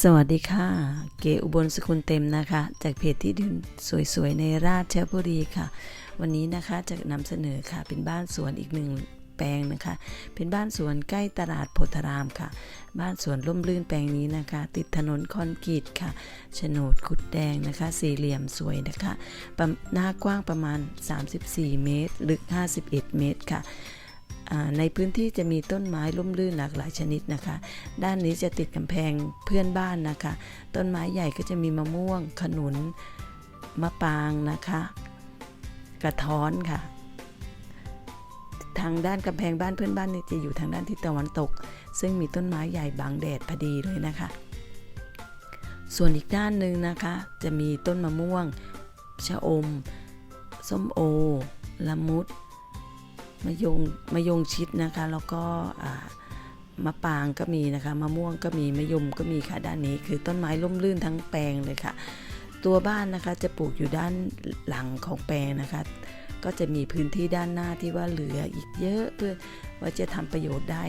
สวัสดีค่ะ เกอุบลสกุลเต็มนะคะ จากเพจที่ดินสวยๆ ในราชบุรีค่ะ วันนี้นะคะจะนำเสนอค่ะ เป็นบ้านสวนอีกหนึ่งแปลงนะคะ เป็นบ้านสวนใกล้ตลาดโพธารามค่ะ บ้านสวนร่มรื่นแปลงนี้นะคะ ติดถนนคอนกรีตค่ะโฉนดขุดแดงนะคะ สี่เหลี่ยมสวยนะคะหน้ากว้างประมาณ 34 เมตร ลึก 51 เมตรค่ะ ในพื้นที่จะมีต้นไม้ร่มรื่นหลากหลายชนิดนะคะ ด้านนี้จะติดกำแพงเพื่อนบ้านนะคะ ต้นไม้ใหญ่ก็จะมีมะม่วง ขนุน มะปรางนะคะ กระท้อนค่ะ ทางด้านกำแพงบ้านเพื่อนบ้านนี่จะอยู่ทางด้านทิศตะวันตก ซึ่งมีต้นไม้ใหญ่บังแดดพอดีเลยนะคะ ส่วนอีกด้านหนึ่งนะคะ จะมีต้นมะม่วง ชะอม ส้มโอ ละมุด มะยงมะยงชิดนะคะ แล้วก็มะปรางก็มีนะคะมะม่วงก็มีมะยมก็มีค่ะด้านนี้ คือต้นไม้ร่มรื่นทั้งแปลงเลยค่ะ ตัวบ้านนะคะจะปลูกอยู่ด้านหลังของแปลงนะคะ ก็จะมีพื้นที่ด้านหน้าที่ว่าเหลืออีกเยอะเพื่อว่าจะทำประโยชน์ได้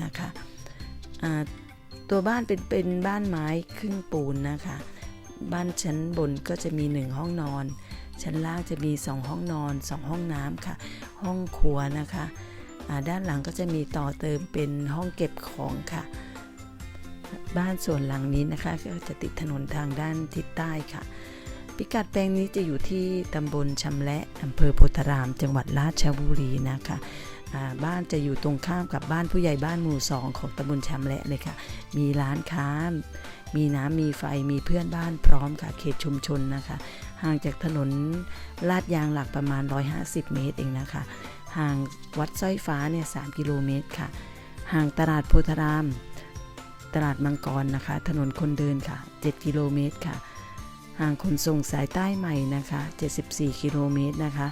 นะคะตัวบ้านเป็นเป็นบ้านไม้ครึ่งปูนนะคะ บ้านชั้นบนก็จะมีหนึ่งห้องนอน ชั้นล่างจะมี 2 ห้องนอน 2 ห้องน้ำค่ะ ห้องครัวนะคะด้านหลังก็จะมีต่อเติมเป็นห้องเก็บของค่ะ บ้านส่วนหลังนี้นะคะก็จะติดถนนทางด้านทิศใต้ค่ะ พิกัดแปลงนี้จะอยู่ที่ตำบลชำและอำเภอโพธาราม จังหวัดราชบุรีนะคะ บ้านจะอยู่ตรงข้ามกับบ้านผู้ใหญ่บ้านหมู่สองของตำบลชำและเลยค่ะ มีร้านค้า มีน้ำมีไฟมีเพื่อนบ้านพร้อมค่ะ เขตชุมชนนะคะ ห่างจากถนนลาดยางหลักประมาณ 150 เมตรเองนะคะ ห่างวัดสร้อยฟ้าเนี่ย3กิโลเมตรค่ะ ห่างตลาดโพธาราม ตลาดมังกรนะคะ ถนนคนเดินค่ะ 7 กิโลเมตรค่ะ ห่างขนส่งสายใต้ใหม่นะคะ 74 กิโลเมตรนะคะ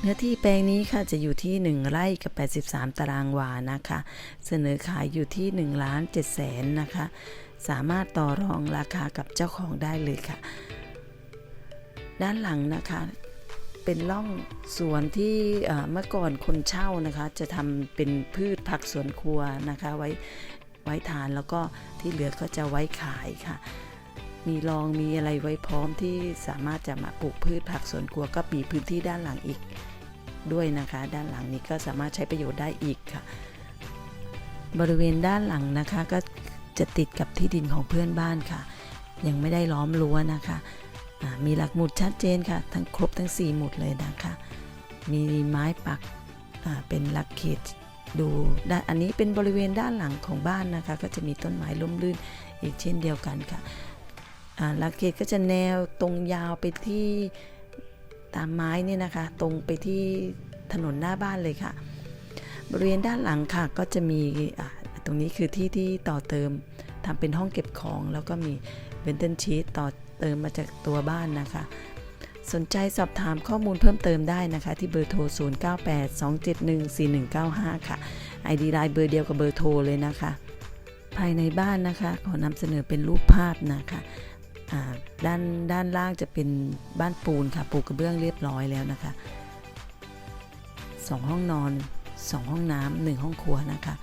เนื้อที่แปลงนี้ค่ะจะอยู่ที่ 1 ไร่กับ 83 ตารางวานะคะ เสนอขายอยู่ที่ 1 ล้าน7แสนนะคะ สามารถต่อรองราคากับเจ้าของได้เลยค่ะ ด้านหลังนะคะเป็นร่องสวนที่เอ่อเมื่อก่อนคนเช่านะคะ จะทำเป็นพืชผักสวนครัวนะคะไว้ไว้ทานแล้วก็ที่เหลือก็จะไว้ขายค่ะ มีรองมีอะไรไว้พร้อมที่สามารถจะมาปลูกพืชผักสวนครัวก็มีพื้นที่ด้านหลังอีกด้วยนะคะ ด้านหลังนี้ก็สามารถใช้ประโยชน์ได้อีกค่ะ บริเวณด้านหลังนะคะก็จะติดกับที่ดินของเพื่อนบ้านค่ะ ยังไม่ได้ล้อมรั้วนะคะมีหลักหมุดชัดเจนค่ะ ทั้งครบทั้ง 4 หมุดเลยนะคะ มีไม้ปักเป็นหลักเขตดูด้านอันนี้เป็นบริเวณด้านหลังของบ้านนะคะ ก็จะมีต้นไม้ร่มรื่นอีกเช่นเดียวกันค่ะ หลักเขตก็จะแนวตรงยาวไปที่ตามไม้เนี่ยนะคะ ตรงไปที่ถนนหน้าบ้านเลยค่ะ บริเวณด้านหลังค่ะก็จะมีตรงนี้คือที่ที่ต่อเติมทำเป็นห้องเก็บของ แล้วก็มีเวนเทนชีตต่อเติมมาจากตัวบ้านนะคะ สนใจสอบถามข้อมูลเพิ่มเติมได้นะคะ ที่เบอร์โทร 0982714195 ค่ะ ID ไลน์เบอร์เดียวกับเบอร์โทรเลยนะคะ ภายในบ้านนะคะ ขอนำเสนอเป็นรูปภาพนะคะ ด้านด้านล่างจะเป็นบ้านปูนค่ะ ปูกระเบื้องเรียบร้อยแล้วนะคะสองห้องนอนสองห้องน้ำหนึ่งห้องครัวนะคะ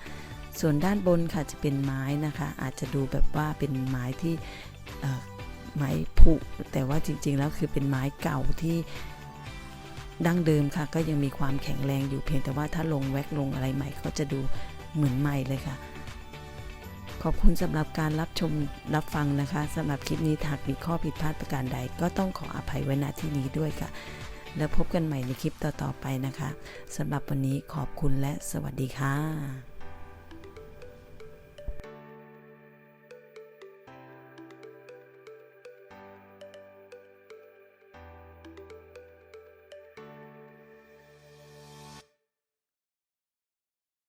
ส่วนด้านบนค่ะจะเป็นไม้นะคะ อาจจะดูแบบว่าเป็นไม้ที่ไม้ผุแต่ว่าจริง ๆ แล้วคือเป็นไม้เก่าที่ดั้งเดิมค่ะ ก็ยังมีความแข็งแรงอยู่เพียงแต่ว่าถ้าลงแว็กลงอะไรใหม่ก็จะดูเหมือนใหม่เลยค่ะ ขอบคุณสำหรับการรับชมรับฟังนะคะสำหรับคลิปนี้หากมีข้อผิดพลาดประการใด ก็ต้องขออภัยไว้ณที่นี้ด้วยค่ะ แล้วพบกันใหม่ในคลิปต่อๆไปนะคะสำหรับวันนี้ขอบคุณและสวัสดีค่ะ